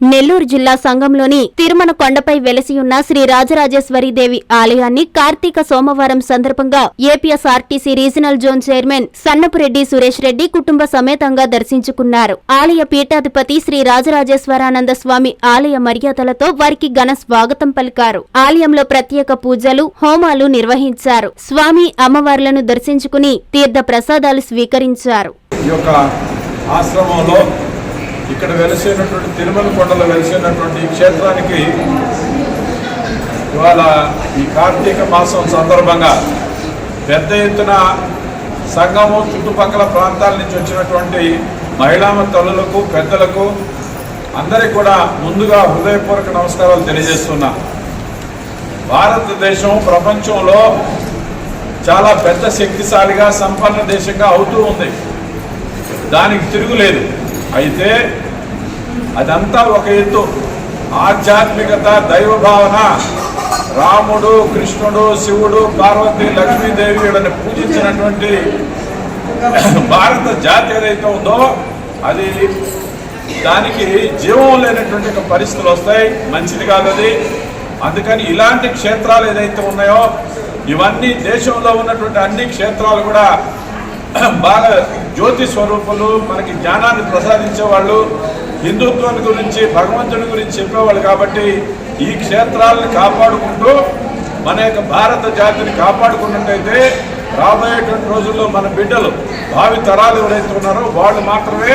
నెల్లూరు జిల్లా సంఘంలోని తిరుమల కొండపై వెలసియున్న శ్రీ రాజరాజేశ్వరీదేవి ఆలయాన్ని కార్తీక సోమవారం సందర్భంగా APSRTC regional zone chairman Sannapureddy Suresh Reddy కుటుంబ సమేతంగా దర్శించుకున్నారు. ఆలయ పీఠాధిపతి శ్రీ రాజరాజేశ్వరానంద స్వామి ఆలయ మర్యాదలతో వారికి ఘన స్వాగతం పలికారు. ఆలయంలో ప్రత్యేక పూజలు హోమాలు నిర్వహించారు. స్వామి అమ్మవార్లను దర్శించుకుని తీర్థ ప్రసాదాలు స్వీకరించారు ఆశ్రమంలో ఇక్కడ వెలిసినటువంటి తిరుమల కొండలో వెలిసినటువంటి క్షేత్రానికి ఇవాళ ఈ కార్తీక మాసం సందర్భంగా పెద్ద ఎత్తున సంఘము చుట్టుపక్కల ప్రాంతాల నుంచి వచ్చినటువంటి మహిళా తల్లులకు పెద్దలకు అందరికీ కూడా ముందుగా హృదయపూర్వక నమస్కారాలు తెలియజేస్తున్నా. భారతదేశం ప్రపంచంలో చాలా పెద్ద శక్తిశాలిగా సంపన్న దేశంగా అవుతూ ఉంది. దానికి తిరుగులేదు. అయితే అదంతా ఒక ఎత్తు. ఆధ్యాత్మికత దైవ భావన రాముడు కృష్ణుడు శివుడు పార్వతి లక్ష్మీదేవి వీళ్ళని పూజించినటువంటి భారత జాతి ఏదైతే ఉందో అది దానికి జీవం లేనటువంటి పరిస్థితులు వస్తాయి. మంచిది కాదు అది. అందుకని ఇలాంటి క్షేత్రాలు ఏదైతే ఉన్నాయో ఇవన్నీ దేశంలో ఉన్నటువంటి అన్ని క్షేత్రాలు కూడా బాగా జ్యోతి స్వరూపులు మనకి జ్ఞానాన్ని ప్రసాదించే వాళ్ళు హిందుత్వాన్ని గురించి భగవంతుని గురించి చెప్పేవాళ్ళు కాబట్టి ఈ క్షేత్రాలను కాపాడుకుంటూ మన యొక్క భారత జాతిని కాపాడుకున్నట్టయితే రాబోయేటువంటి రోజుల్లో మన బిడ్డలు భావి తరాలు ఎవరైతే ఉన్నారో వాళ్ళు మాత్రమే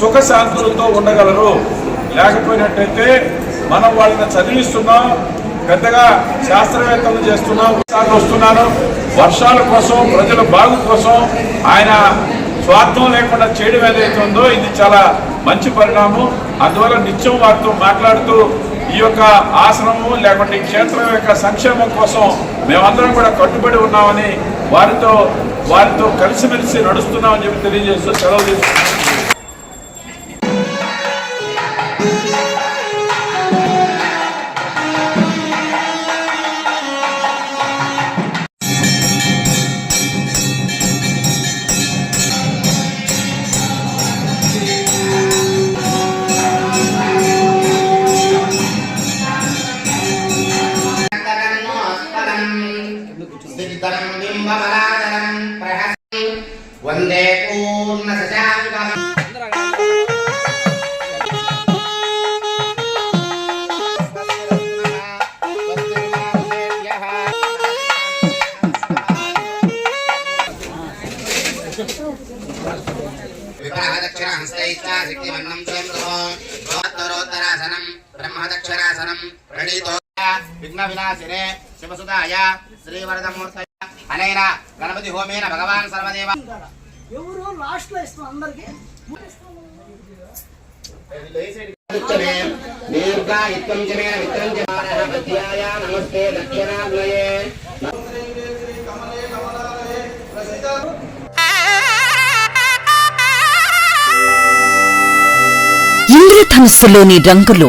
సుఖశాంతులతో ఉండగలరు. లేకపోయినట్టయితే మనం వాళ్ళని చదివిస్తున్నాం పెద్దగా శాస్త్రవేత్తలు చేస్తున్నాం వస్తున్నాను. వర్షాల కోసం ప్రజల బాగు కోసం ఆయన స్వార్థం లేకుండా చేయడం ఏదైతే ఉందో ఇది చాలా మంచి పరిణామం. అందువల్ల నిత్యం వారితో మాట్లాడుతూ ఈ యొక్క ఆశ్రమము లేకుంటే ఈ క్షేత్రం యొక్క సంక్షేమం కోసం మేమందరం కూడా కట్టుబడి ఉన్నామని వారితో వారితో కలిసిమెలిసి నడుస్తున్నామని చెప్పి తెలియజేస్తూ సెలవు తీసుకుంటున్నాను సిద్ధం బింబమలాదరం ప్రహస్తం వందే పూర్ణ శశాంకం. విప్రహదక్షిణహస్తైత్యాశక్తిమన్నం స్వయంతరోత్తరాసనం బ్రహ్మదక్షరాసనం ప్రణీతో విఘ్న వినాశినే శివసుదాయ శ్రీవరదమూర్తయ అనేన గణపతి హోమేన భగవాన్ సర్వదేవ ఎవరు లాస్ట్లో ఇస్తాం అందరికి. దీర్ఘాయుత్వం జమేన మిత్రం జమానః మధ్యాయ నమస్తే దక్షిణాగ్నయే ఇంద్రధనుస్సులోని రంగులు